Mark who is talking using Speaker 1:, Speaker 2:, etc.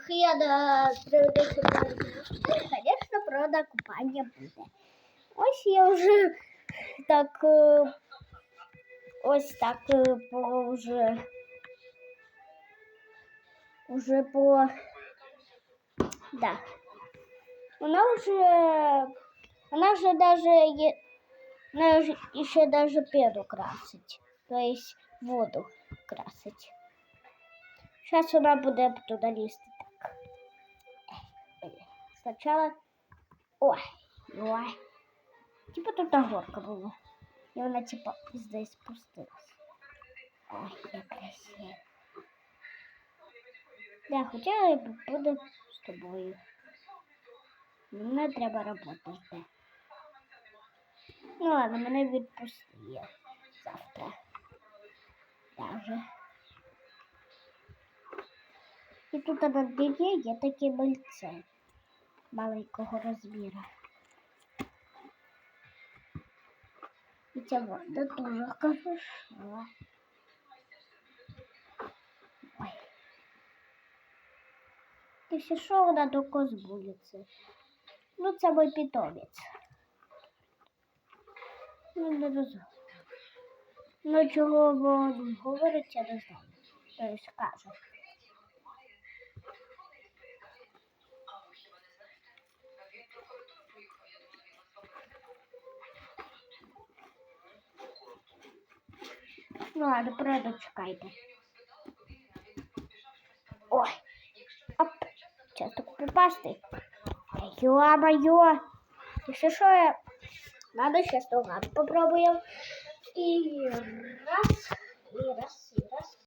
Speaker 1: Хеда приведеться до Звісно, правда, купання буде. Ось я вже так. е, Ось так е, по вже. Уже по. Да. Вона вже. Вона вже даже є. Вона вже ще даже перу красить. То есть воду красить. Сейчас вона буде туди лізти так. Сначала. Ой, ой. Типа тут горка була. І вона типа здесь спустилась. Ой, як красиво. Да, хотіла я б буду з тобою. Мені треба роботи. Ну ладно, мене відпустили завтра. Даже. І тут на дні є такі мальце Маленького розміру. І ця вода дуже хороша. Ой. Якщо що, вона тільки з вулиці. Ну, це мій питомець. Ну, не розумію. Ну, чого він говорить, я не знаю. Тобто каже. Ну ладно, правда, чекайте. Ой. Оп. Сейчас так попасти. Ё-моё. Если что, я... Надо сейчас наугад попробуем. И раз, и раз.